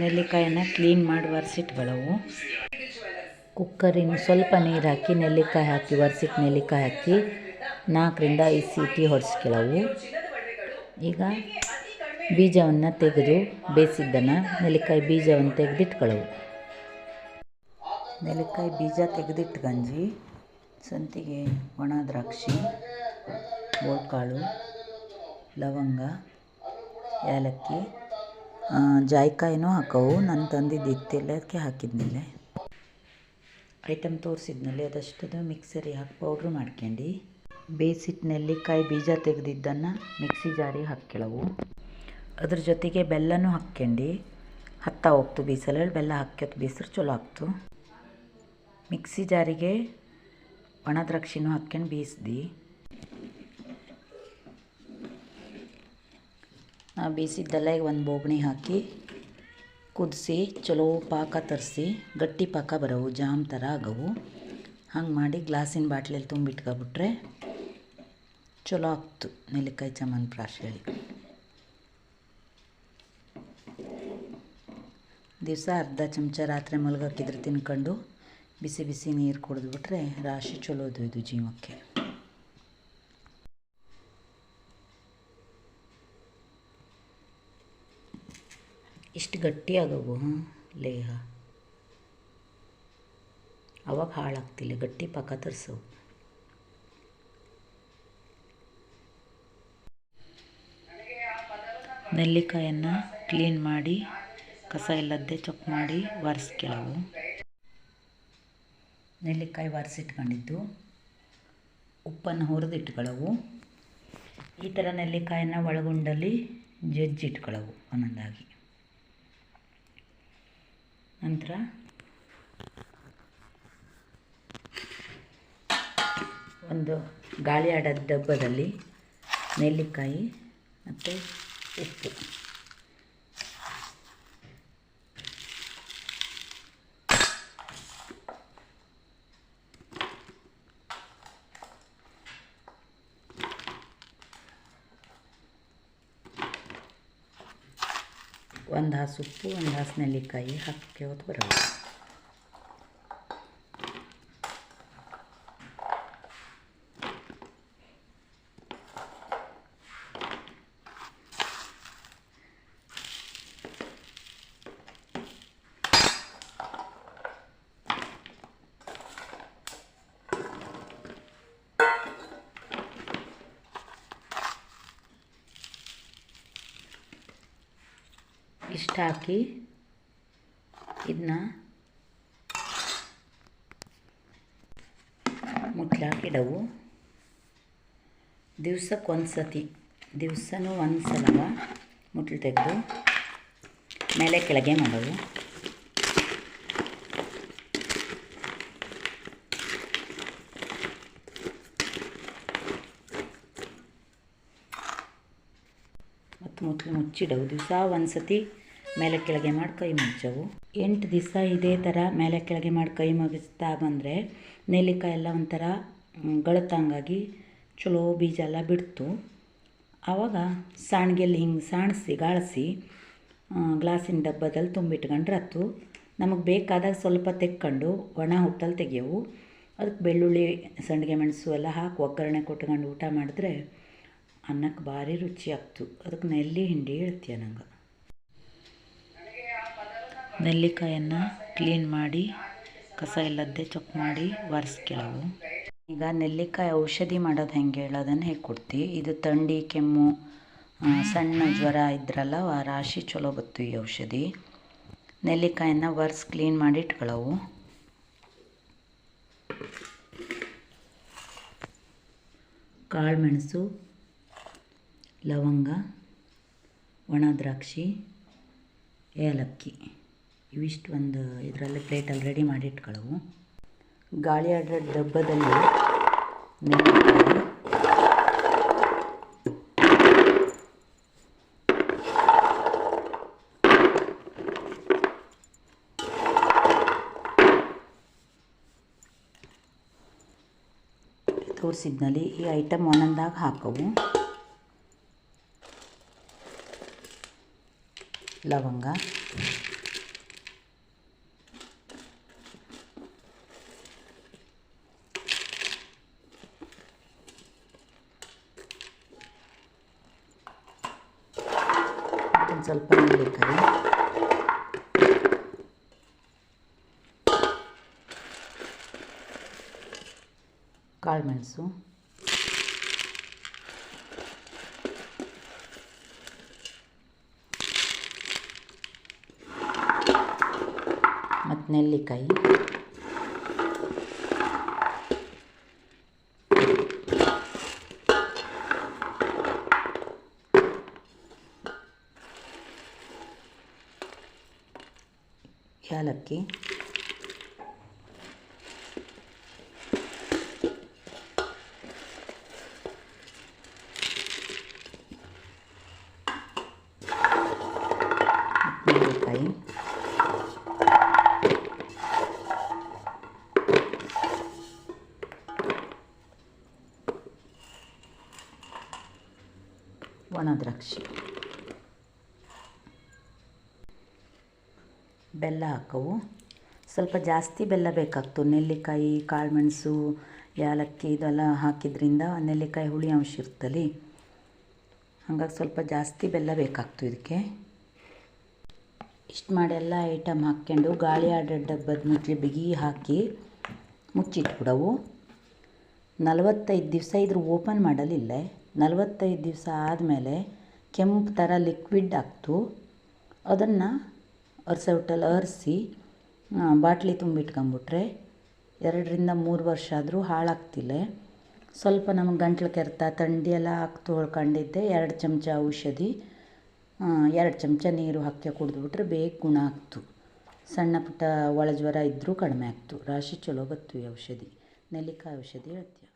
ನೆಲ್ಲಿಕಾಯನ್ನು clean ಮಾಡಿ ಒರೆಸಿಟ್ಕೊಳ್ಳವು ಕುಕ್ಕರಿನ ಸ್ವಲ್ಪ ನೀರು ಹಾಕಿ ನೆಲ್ಲಿಕಾಯಿ ಹಾಕಿ, ಒರೆಸಿಟ್ಟು ನೆಲ್ಲಿಕಾಯಿ ಹಾಕಿ ನಾಲ್ಕರಿಂದ ಐದು ಸೀಟಿ ಹೊಡೆಸ್ಕೊಳ್ಳವು ಈಗ ಬೀಜವನ್ನು ತೆಗೆದು ಬೇಯಿಸಿದ್ದನ್ನು ನೆಲ್ಲಿಕಾಯಿ ಬೀಜವನ್ನು ತೆಗೆದಿಟ್ಕೊಳ್ಳವು ನೆಲ್ಲಿಕಾಯಿ ಬೀಜ ತೆಗೆದಿಟ್ಟು ಗಂಜಿ, ಸಂತಿಗೆ ಒಣ ದ್ರಾಕ್ಷಿ ಬೋಳ್ಕಾಳು ಲವಂಗ, ಏಲಕ್ಕಿ ಜಾಯ್ಕಾಯಿನೂ ಹಾಕವು. ನಾನು ತಂದಿದ್ದು ಇತ್ತೆಲ್ಲದಕ್ಕೆ ಹಾಕಿದ್ಮೇಲೆ. ಐಟಮ್ ತೋರಿಸಿದ್ನಲ್ಲಿ ಅದಷ್ಟದು ಮಿಕ್ಸರಿಗೆ ಹಾಕಿ ಪೌಡ್ರ್ ಮಾಡ್ಕೊಂಡು. ಬೇಯಿಸಿಟ್ಟು ನೆಲ್ಲಿಕಾಯಿ ಬೀಜ ತೆಗೆದಿದ್ದನ್ನು ಮಿಕ್ಸಿ ಜಾರಿಗೆ ಹಾಕ್ಕೊಳ್ಳವು ಅದ್ರ ಜೊತೆಗೆ ಬೆಲ್ಲನೂ ಹಾಕ್ಕೊಂಡು. ಹತ್ತಾ ಹೋಗ್ತು ಬೀಸಲು, ಬೆಲ್ಲ ಹಾಕ್ಯತ್ ಬೀಸ್ರೆ ಚಲೋ ಆಗ್ತು. ಮಿಕ್ಸಿ ಜಾರಿಗೆ ಒಣ ದ್ರಾಕ್ಷಿನೂ ಹಾಕ್ಕೊಂಡು ಬೇಯಿಸ್ದು ಬೇಯಿಸಿದ್ದೆಲ್ಲ ಈಗ ಒಂದು ಬೋಗಣಿ ಹಾಕಿ ಕುದಿಸಿ, ಚಲೋ ಪಾಕ ತರಿಸಿ, ಗಟ್ಟಿ ಪಾಕ ಬರೋವು, ಜಾಮ್ ಥರ ಆಗವು. ಹಂಗೆ ಮಾಡಿ ಗ್ಲಾಸಿನ ಬಾಟ್ಲಲ್ಲಿ ತುಂಬಿಟ್ಕೊಬಿಟ್ರೆ ಚಲೋ ಆಗ್ತು ನೆಲ್ಲಿಕಾಯಿ ಚಮನ್ಪ್ರಾಶ್ ಹೇಳಿ ದಿವಸ ಅರ್ಧ ಚಮಚ ರಾತ್ರಿ ಮಲ್ಗಾಕಿದ್ರೆ ತಿನ್ಕೊಂಡು ಬಿಸಿ ಬಿಸಿ ನೀರು ಕುಡಿದ್ಬಿಟ್ರೆ ರಾಶಿ ಚಲೋದು ಇದು ಜೀವಕ್ಕೆ. ಇಷ್ಟು ಗಟ್ಟಿಯಾಗವು ಲೇಹ. ಅವಾಗ ಹಾಳಾಗ್ತಿಲ್ಲ, ಗಟ್ಟಿ ಪಾಕ ತರಿಸವು. ನೆಲ್ಲಿಕಾಯನ್ನು ಕ್ಲೀನ್ ಮಾಡಿ, ಕಸ ಇಲ್ಲದ್ದೇ ಚೊಕ್ ಮಾಡಿ ಒರೆಸ್ಕೊಳ್ಳವು ನೆಲ್ಲಿಕಾಯಿ ಒರೆಸಿಟ್ಕೊಂಡಿದ್ದು ಉಪ್ಪನ್ನು ಹುರಿದಿಟ್ಕೊಳ್ಳವು ಈ ಥರ ನೆಲ್ಲಿಕಾಯನ್ನು ಒಳಗುಂಡಲ್ಲಿ ಜಜ್ಜಿಟ್ಕೊಳ್ಳವು ಒಂದೊಂದಾಗಿ. ನಂತರ? ಒಂದು ಗಾಳಿ ಆಡದ ಡಬ್ಬದಲ್ಲಿ ನೆಲ್ಲಿಕಾಯಿ ಮತ್ತು ಉಪ್ಪು. ಒಂದು ಹಾಸು ಉಪ್ಪು ಒಂದು ಹಾಸು ನೆಲ್ಲಿಕಾಯಿ ಹಾಕಿ ಹೊತ್ತು ಬರೋದು ಇಷ್ಟು ಹಾಕಿ ಇದನ್ನ ಮುಟ್ಲಾಕಿಡವು ದಿವ್ಸಕ್ಕೆ ಒಂದು ಸತಿ ದಿವ್ಸನೂ ಒಂದು ಸಲ ಮುಟ್ಲು ತೆಗೆದು ಮೇಲೆ ಕೆಳಗೆ ಮಾಡವು ಮತ್ತು ಮುಟ್ಲು ಮುಚ್ಚಿಡವು. ದಿವಸ ಒಂದು ಸತಿ ಮೇಲೆ ಕೆಳಗೆ ಮಾಡಿ, ಕೈ ಮುಚ್ಚವು ಎಂಟು ದಿವಸ ಇದೇ ಥರ ಮೇಲೆ ಕೆಳಗೆ ಮಾಡಿ, ಕೈ ಮುಗಿಸ್ತಾ ಬಂದರೆ ನೆಲ್ಲಿಕಾಯಿ ಎಲ್ಲ ಒಂಥರ ಗಳತಂಗಾಗಿ ಚಲೋ ಬೀಜ ಎಲ್ಲ ಬಿಡ್ತು. ಆವಾಗ ಸಾಣಿಗೆಯಲ್ಲಿ ಹಿಂಗೆ ಸಾಣಿಸಿ, ಗಾಳಿಸಿ ಗ್ಲಾಸಿನ ಡಬ್ಬದಲ್ಲಿ ತುಂಬಿಟ್ಕೊಂಡ್ರೆ ಹತ್ತು ನಮಗೆ ಬೇಕಾದಾಗ ಸ್ವಲ್ಪ ತೆಕ್ಕೊಂಡು ಒಣ ಹುಟ್ಟಲ್ಲಿ ತೆಗೆಯವು. ಅದಕ್ಕೆ ಬೆಳ್ಳುಳ್ಳಿ, ಸಂಡಿಗೆ ಮೆಣಸು ಎಲ್ಲ ಹಾಕಿ ಒಗ್ಗರಣೆ ಕೊಟ್ಕೊಂಡು ಊಟ ಮಾಡಿದ್ರೆ ಅನ್ನಕ್ಕೆ ಭಾರಿ ರುಚಿ ಆಗ್ತು. ಅದಕ್ಕೆ ನೆಲ್ಲಿ ಹಿಂಡಿ ಹೇಳ್ತೀಯ ನಂಗೆ. ನೆಲ್ಲಿಕಾಯನ್ನು ಕ್ಲೀನ್ ಮಾಡಿ, ಕಸ ಇಲ್ಲದ್ದೇ ಚೊಕ್ ಮಾಡಿ ಒರೆಸ್ಕೊಳ್ಳವು ಈಗ ನೆಲ್ಲಿಕಾಯಿ ಔಷಧಿ ಮಾಡೋದು ಹೆಂಗೆ ಹೇಳೋದನ್ನು ಹೇಳ್ಕೊಡ್ತಿ ಇದು ಥಂಡಿ ಕೆಮ್ಮು ಸಣ್ಣ ಜ್ವರ ಇದ್ರಲ್ಲ, ಆ ರಾಶಿ ಚಲೋ ಬತ್ತು ಈ ಔಷಧಿ. ನೆಲ್ಲಿಕಾಯನ್ನು ಒರೆಸ್ ಕ್ಲೀನ್ ಮಾಡಿ ಇಟ್ಕೊಳ್ಳವು ಕಾಳು ಮೆಣಸು ಲವಂಗ, ಒಣ ದ್ರಾಕ್ಷಿ, ಏಲಕ್ಕಿ. ಇವಿಷ್ಟು ಒಂದು ಇದರಲ್ಲಿ ಪ್ಲೇಟಲ್ಲಿ ರೆಡಿ ಮಾಡಿ ಇಟ್ಕೊಳ್ಳವು ಗಾಳಿ ಆಡೋ ಡಬ್ಬದಲ್ಲಿ ತೋರಿಸಿದ್ನಲ್ಲಿ ಈ ಐಟಮ್ ಒಂದೊಂದಾಗ ಹಾಕವು. ಲವಂಗ. ಸ್ವಲ್ಪ ನೆಲ್ಲಿಕಾಯಿ ಕಾಳುಮೆಣಸು ಮತ್ತು ನೆಲ್ಲಿಕಾಯಿ. ಏಲಕ್ಕಿ ನೆಲ್ಲಿಕಾಯಿ ಒಣ ದ್ರಾಕ್ಷಿ ಬೆಲ್ಲ ಹಾಕವು. ಸ್ವಲ್ಪ ಜಾಸ್ತಿ ಬೆಲ್ಲ ಬೇಕಾಗ್ತು. ನೆಲ್ಲಿಕಾಯಿ, ಕಾಳುಮೆಣಸು ಏಲಕ್ಕಿ ಇದೆಲ್ಲ ಹಾಕಿದ್ರಿಂದ ನೆಲ್ಲಿಕಾಯಿ ಹುಳಿ ಅಂಶ ಇರ್ತಲ್ಲಿ ಹಾಗಾಗಿ ಸ್ವಲ್ಪ ಜಾಸ್ತಿ ಬೆಲ್ಲ ಬೇಕಾಗ್ತು ಇದಕ್ಕೆ. ಇಷ್ಟು ಮಾಡಿ ಎಲ್ಲ ಐಟಮ್ ಹಾಕ್ಕೊಂಡು ಗಾಳಿ ಆಡೋ ಡಬ್ಬದ ಮುಚ್ಚಿ ಬಿಗಿ ಹಾಕಿ ಮುಚ್ಚಿಟ್ಬಿಡವು. ನಲವತ್ತೈದು ದಿವಸ ಇದ್ರ ಓಪನ್ ಮಾಡಲಿಲ್ಲ. ನಲವತ್ತೈದು ದಿವಸ ಆದಮೇಲೆ ಕೆಂಪು ಥರ ಲಿಕ್ವಿಡ್ ಆಗ್ತು. ಅದನ್ನು ಅರ್ಸೌಟಲ್ಲಿ ಅರ್ಸಿ ಬಾಟ್ಲಿ ತುಂಬಿಟ್ಕೊಂಬಿಟ್ರೆ ಎರಡರಿಂದ ಮೂರು ವರ್ಷ ಆದರೂ ಹಾಳಾಗ್ತಿಲ್ಲ. ಸ್ವಲ್ಪ ನಮಗೆ ಗಂಟ್ಲು ಕೆರೆತ, ಥಂಡಿ ಎಲ್ಲ ಹಾಕಿ ಹೊಳ್ಕೊಂಡಿದ್ದೆ ಎರಡು ಚಮಚ ಔಷಧಿ ಎರಡು ಚಮಚ ನೀರು ಹಾಕಿ ಕುಡಿದ್ಬಿಟ್ರೆ ಬೇಗ ಗುಣ ಆಗ್ತು. ಸಣ್ಣ ಪುಟ್ಟ ಒಳಜ್ವರ ಇದ್ದರೂ ಕಡಿಮೆ ಆಗ್ತು. ರಾಶಿ ಚಲೋ ಬತ್ತು ಔಷಧಿ, ನೆಲ್ಲಿಕಾಯಿ ಔಷಧಿ ಹೇಳ್ತೀವಿ